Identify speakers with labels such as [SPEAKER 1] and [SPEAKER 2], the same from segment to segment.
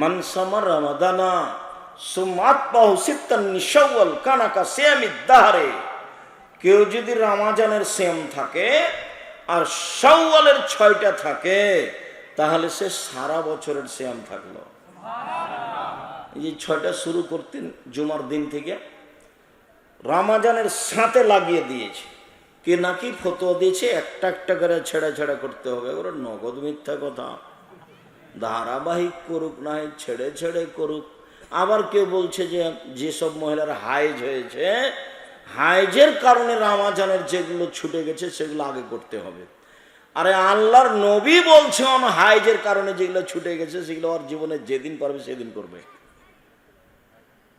[SPEAKER 1] মানসামার রমাদানা সুমাতবাহু সিত্তান নিশাওয়াল কানাকা সিয়ামিদ দাহারে। কেউ যদি রামাজানের সেম থাকে আর শাওয়ালের ছয়টা থাকে তাহলে সে সারা বছরের শ্যাম থাকল। এই ছয়টা শুরু করতেন জুমার দিন থেকে রামাজানের সাথে লাগিয়ে দিয়েছে। কে নাকি ফতোয়া দিয়েছে একটা একটা করে ছেড়া ছেড়া করতে হবে। ওরা নগদ মিথ্যা কথা। ধারাবাহিক করুক না হয় ছেড়ে ছেড়ে করুক। আবার কেউ বলছে যে, যেসব মহিলার হাইজ হয়েছে হাইজের কারণে রামাজানের যেগুলো ছুটে গেছে, সেগুলো আগে করতে হবে। আরে আল্লাহর নবী বলছে অন হাইজের কারণে যেগুলো ছুটে গেছে, সেগুলো ওর জীবনে যেদিন পারবে, সেদিন করবে।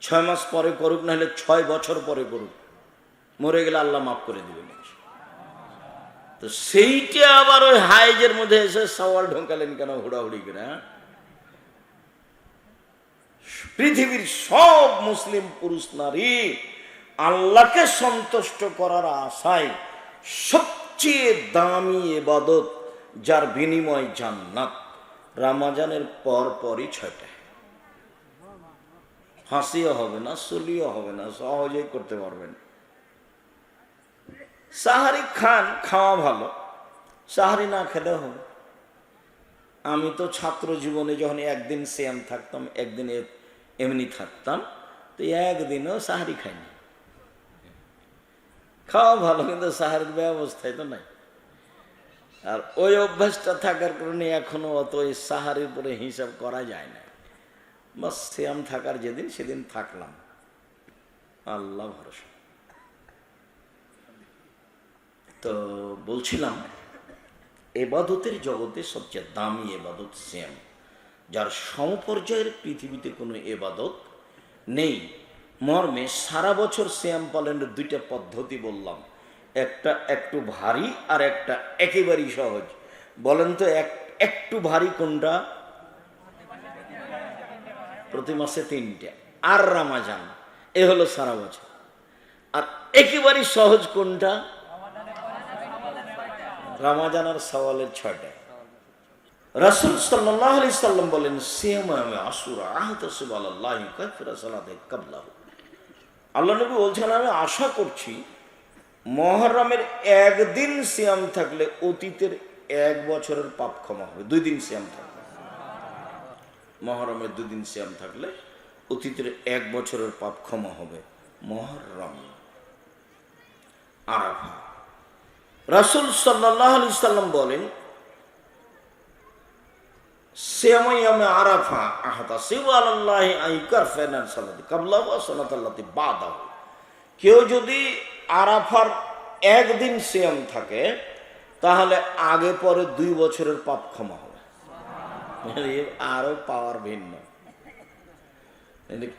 [SPEAKER 1] ছয় মাস পরে করুক না হলে ছয় বছর পরে করুক। মরে গেলে আল্লাহ মাফ করে দিবেন। তো সেইটা আবার ওই হাইজের মধ্যে এসে সওয়াল ঢোকালেন কেন হুড়াহুড়ি করে হ্যাঁ? পৃথিবীর সব মুসলিম পুরুষ নারী আল্লাহকে সন্তুষ্ট করার আশায় সবচেয়ে দামি এবাদত যার বিনিময় জান্নাত, রামাজানের পর পরই ছয়টা হাসিও হবে না, সলিও হবে না, সহজেই করতে পারবেন সাহারি খান খাওয়া ভালো, সাহারি না খেলেও হবে। আমি তো ছাত্র জীবনে যখন একদিন সেম থাকতাম, একদিন এমনি থাকতাম, তো একদিনও সাহারি খাইনি। খাওয়া ভালো, কিন্তু সাহারির ব্যবস্থায় তো নাই। আর ওই অভ্যাসটা থাকার কারণে এখনও অত ওই সাহারির উপরে হিসাব করা যায় না। বা শ্যাম থাকার যেদিন, সেদিন থাকলাম। আল্লাহ ভরসা। তো বলছিলাম, এবাদতের জগতে সবচেয়ে দামি এবাদত শ্যাম। যার সমপর্যায়ের পৃথিবীতে কোনো এবাদত নেই। মর্মে সারা বছর শ্যাম পালনের দুইটা পদ্ধতি বললাম। একটা একটু ভারী আর একটা একেবারেই সহজ। বলেন তো এক, একটু ভারী কোনটা? প্রতি মাসে তিনটে। আর রামাজান, এ হলো সারা বছর। আর একেবারেই সহজ কোনটা? রামাজান আর সওয়ালের ছয়টা রাসূল আলাইহি সাল্লাম বলেন, সিয়ামে আসুরা আহতাসিব কাবলাহু। আল্লাহ নবী বলছেন, আমি আশা করছি মহরমের একদিন সিয়াম থাকলে অতীতের এক বছরের পাপ ক্ষমা হবে। দুই দিন সিয়াম থাকলে। মহরমের দুদিন সিয়াম থাকলে অতীতের এক বছরের পাপ ক্ষমা হবে মহরম আরাফা রাসুল সাল্লাম বলেন আরাফা কেউ যদি আরাফার একদিন সিয়াম থাকে, তাহলে আগে পরে দুই বছরের পাপ ক্ষমা হবে। আরও পাওয়ার ভিন্ন।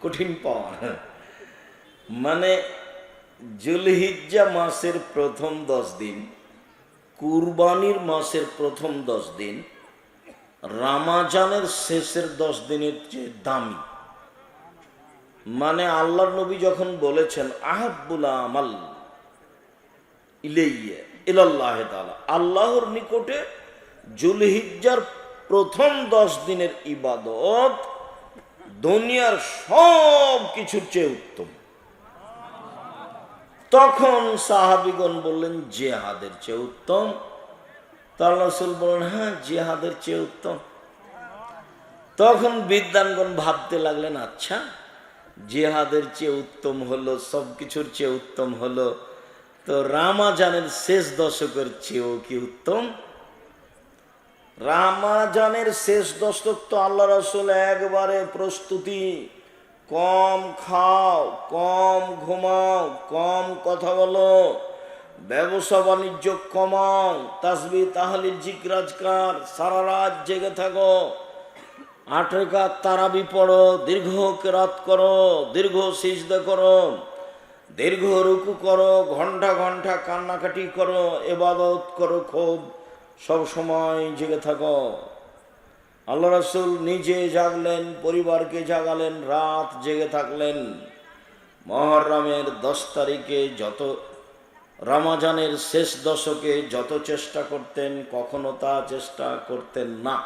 [SPEAKER 1] কঠিন পাওয়ার। মানে জুলহিজ্জা মাসের প্রথম দশ দিন, কুরবানির মাসের প্রথম দশ দিন, রামাজানের শেষের দশ দিনের চেয়ে দামি। মানে আল্লাহর নবী যখন বলেছেন আহাবুল আমাল ইলাইয়া আল্লাহর নিকটে জুলহিজ্জার প্রথম দশ দিনের ইবাদত দুনিয়ার সব কিছুর চেয়ে উত্তম। তখন সাহাবিগণ বললেন, জেহাদের চেয়ে উত্তম। রসুল বললেন হ্যাঁ জেহাদের চেয়ে উত্তম। তখন বিদ্যানগণ ভাবতে লাগলেন আচ্ছা জেহাদের চেয়ে উত্তম হলো সব কিছুর চেয়ে উত্তম হলো। তো রামাজানের শেষ দশকের চেয়েও কি উত্তম? রামাজানের শেষ দশক তো আল্লাহ রসুল একবারে প্রস্তুতি কম খাও, কম ঘুমাও, কম কথা বলো, ব্যবসা বাণিজ্য কমাও, তাসবি তাহলে জিকরাজকার সারা রাত জেগে থাকো। আট রেখা তারাবি পড়ো, দীর্ঘ কেরাত করো, দীর্ঘ সিজদা করো, দীর্ঘ রুকু করো, ঘণ্টা ঘণ্টা কান্নাকাটি করো, এবাদত করো, খুব সব সময় জেগে থাকো। আল্লাহ রাসুল নিজে জাগলেন, পরিবারকে জাগালেন, রাত জেগে থাকলেন। মহরমের দশ তারিখে যত, রামাজানের শেষ দশকে যত চেষ্টা করতেন, কখনো তা চেষ্টা করতেন না।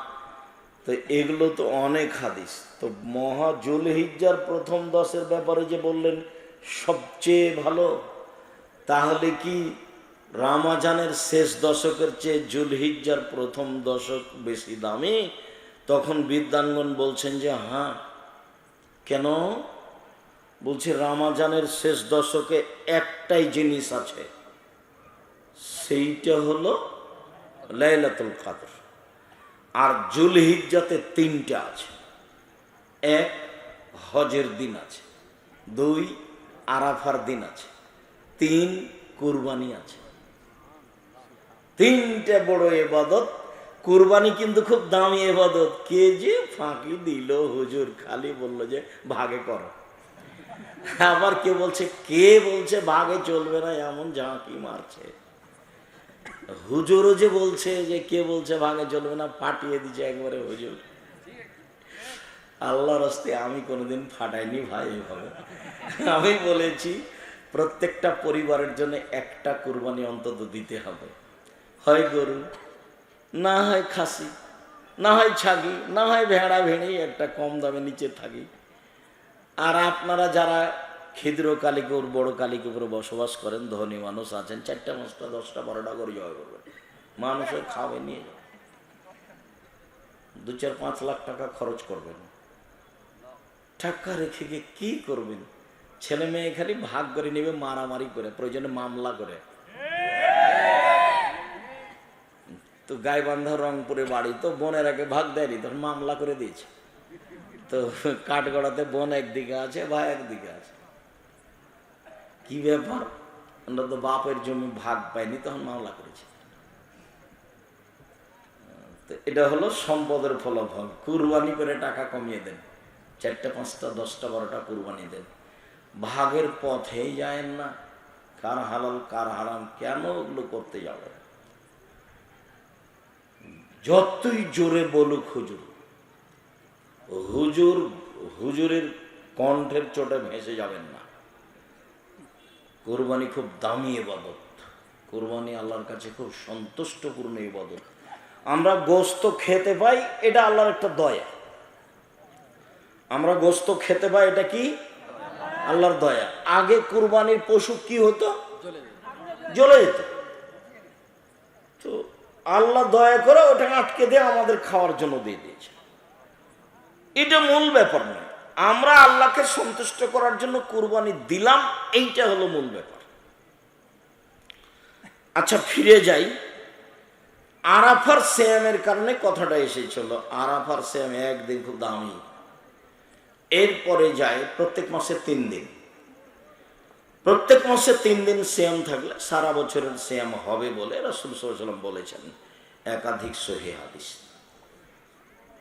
[SPEAKER 1] তো এগুলো তো অনেক হাদিস। তো মহা জুলহিজ্জার প্রথম দশের ব্যাপারে যে বললেন, সবচেয়ে ভালো, তাহলে কি রামাজানের শেষ দশকের চেয়ে জুলহিজ্জার প্রথম দশক বেশি দামি? তখন বিদ্যাঙ্গন বলছেন যে হ্যাঁ কেন? বলছি, রামাজানের শেষ দশকে একটাই জিনিস আছে। সেইটা হলো লাইলাতুল কাদর। আর জুলহিজ্জাতে তিনটা আছে। এক, হজের দিন আছে। দুই, আরাফার দিন আছে। তিন, কুরবানি আছে। তিনটে বড় এবাদত কুরবানি কিন্তু খুব দামি এবাদত। কে যে ফাঁকি দিল? হুজুর খালি বলল যে, ভাগে করো। আবার কে বলছে কে বলছে ভাগে চলবে না? এমন ঝাঁকি মারছে। হুজুরও যে বলছে যে, কে বলছে ভাগে চলবে না? ফাটিয়ে দিচ্ছে একবারে হুজুর। আল্লাহর হস্তে আমি কোনোদিন ফাটাইনি ভাই এভাবে। আমি বলেছি, প্রত্যেকটা পরিবারের জন্য একটা কুরবানি অন্তত দিতে হবে। হয় গরু। না হয় খাসি, না হয় ছাগি, না হয় ভেড়া ভেড়ি, একটা কম দামে নিচে থাকি। আর আপনারা যারা ক্ষুদ্র কালিকুর, বড় কালিকুপুরে বসবাস করেন, ধনী মানুষ আছেন, চারটা পাঁচটা দশটা, বারোটা করে জয় করবেন। মানুষের খাবে নিয়ে যাবে দু চার পাঁচ লাখ টাকা খরচ করবেন। টাকা রেখে গিয়ে কি করবেন? ছেলে মেয়ে খালি ভাগ করে নেবে, মারামারি করে, প্রয়োজনে মামলা করে। তো গাইবান্ধা রংপুরে বাড়ি, তো বোনের আগে ভাগ দেয়নি, তখন মামলা করে দিয়েছে। তো কাঠগড়াতে বোন একদিকে আছে, ভাই একদিকে আছে। কি ব্যাপার? আমরা তো বাপের জমি ভাগ পাইনি, তখন মামলা করেছে। এটা হলো সম্পদের ফলাফল। কুরবানি করে টাকা কমিয়ে দেন। চারটা, পাঁচটা, দশটা, বারোটা কুরবানি দেন। ভাগের পথেই যায় না। কার হালাল, কার হারাম, কেন ওগুলো করতে যাবে যতই জোরে বলুক হুজুর হুজুর, হুজুরের কণ্ঠের চোটে ভেসে যাবেন না। কোরবানি খুব দামি এবাদত কোরবানি আল্লাহর কাছে খুব সন্তুষ্টপূর্ণ ইবাদত। আমরা গোস্ত খেতে পাই, এটা আল্লাহর একটা দয়া। আমরা গোস্ত খেতে পাই, এটা কি? আল্লাহর দয়া। আগে কুরবানির পশু কি হতো? জ্বলে যেত। তো আল্লাহ দয়া করে ওটা আটকে দিয়ে আমাদের খাওয়ার জন্য দিয়ে দিয়েছে। এটা মূল ব্যাপার নয়। আমরা আল্লাহকে সন্তুষ্ট করার জন্য কুরবানি দিলাম, এইটা হলো মূল ব্যাপার। আচ্ছা ফিরে যাই। আরাফার শ্যামের কারণে কথাটা এসেছিল। আরাফার শ্যাম একদিন খুব দামি। এরপরে যায় প্রত্যেক মাসে তিন দিন। প্রত্যেক মাসে তিন দিন শ্যাম থাকলে সারা বছরের শ্যাম হবে বলে রসুল সাল্লাম বলেছেন। একাধিক সহি হাদিস।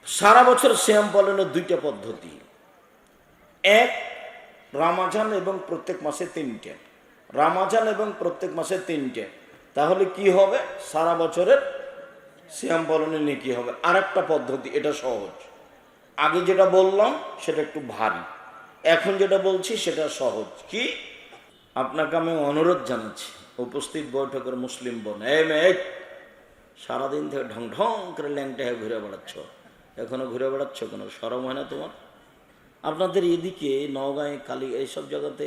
[SPEAKER 1] সারা বছর শ্যাম পালনের দুইটা পদ্ধতি। এক, রামাজান এবং প্রত্যেক মাসে তিনটে। রামাজান এবং প্রত্যেক মাসে তিনটে। তাহলে কি হবে? সারা বছরের শ্যাম পালনে নেকি হবে? আর একটা পদ্ধতি, এটা সহজ। আগে যেটা বললাম, সেটা একটু ভারী। এখন যেটা বলছি, সেটা সহজ। কি? আপনাকে আমি অনুরোধ জানাচ্ছি, উপস্থিত বৈঠকের মুসলিম বোন এ সারাদিন থেকে ঢং ঢং করে ল্যাংটা হয়ে ঘুরে বেড়াচ্ছ। এখনও ঘুরে বেড়াচ্ছ কেন? সরম হয় না তোমার? আপনাদের এদিকে নওগাঁয়ে, কালী, এইসব জায়গাতে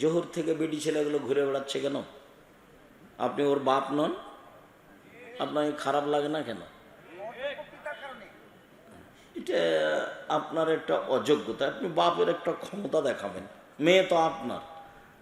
[SPEAKER 1] জোহর থেকে বেডি ছেলেগুলো ঘুরে বেড়াচ্ছে কেন? আপনি ওর বাপ নন? আপনাকে খারাপ লাগে না কেন? এটা আপনার একটা অযোগ্যতা, আপনি বাপের একটা ক্ষমতা দেখাবেন। মেয়ে তো আপনার।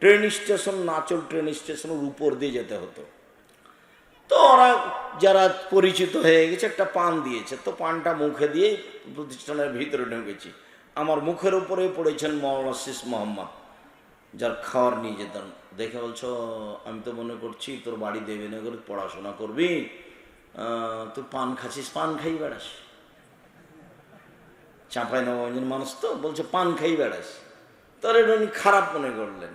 [SPEAKER 1] ট্রেন স্টেশন নাচল ট্রেন স্টেশনের উপর দিয়ে যেতে হতো। তো ওরা যারা পরিচিত হয়ে গেছে, একটা পান দিয়েছে। তো পানটা মুখে দিয়ে প্রতিষ্ঠানের ভিতরে ঢুকেছি। আমার মুখের উপরে পড়েছেন মৌলানা শিস মোহাম্মদ, যার খাওয়ার নিয়ে যেতাম। দেখে বলছো, আমি তো মনে করছি তোর বাড়ি দেবে না করে পড়াশোনা করবি। তুই পান খাচ্ছিস, পান খাই বেড়াস। চাঁপাই নবাঞ্জন মানুষ তো বলছে, পান খাই বেড়াস। তোর এটা উনি খারাপ মনে করলেন।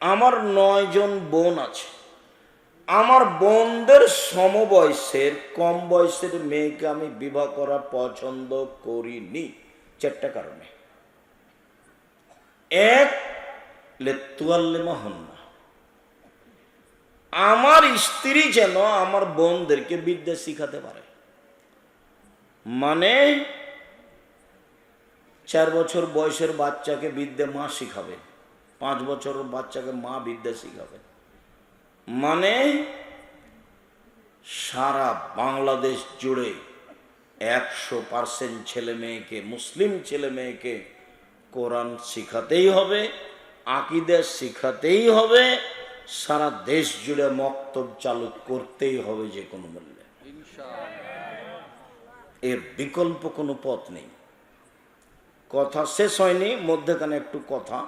[SPEAKER 1] আমার নয়জন বোন আছে। আমার বোনদের সমবয়সের, কম বয়সের মেয়েকে আমি বিবাহ করা পছন্দ করিনি, চারটা কারণে। এক হন আমার স্ত্রী যেন আমার বোনদেরকে বিদ্যা শিখাতে পারে। মানে চার বছর বয়সের বাচ্চাকে বিদ্যা মা শিখাবে। পাঁচ বছরের বাচ্চাকে মা বিদ্যা শিখাবে। মানে সারা বাংলাদেশ জুড়ে একশো পার্সেন্ট ছেলে মেয়েকে মুসলিম ছেলে মেয়েকে কোরআন শিখাতেই হবে আকিদে শিখাতেই হবে সারা দেশ জুড়ে মক্তব চালু করতেই হবে যে কোনো মূল্যে। এর বিকল্প কোনো পথ নেই। কথা শেষ হয়নি মধ্যখানে একটু কথা।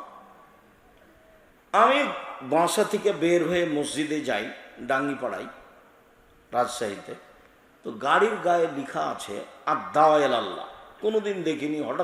[SPEAKER 1] আমি বাসা থেকে বের হয়ে মসজিদে যাই, ডাঙ্গিপাড়ায়, রাজশাহীতে। তো গাড়ির গায়ে লিখা আছে আর দাওয়াল আল্লাহ কোনোদিন দেখিনি, হঠাৎ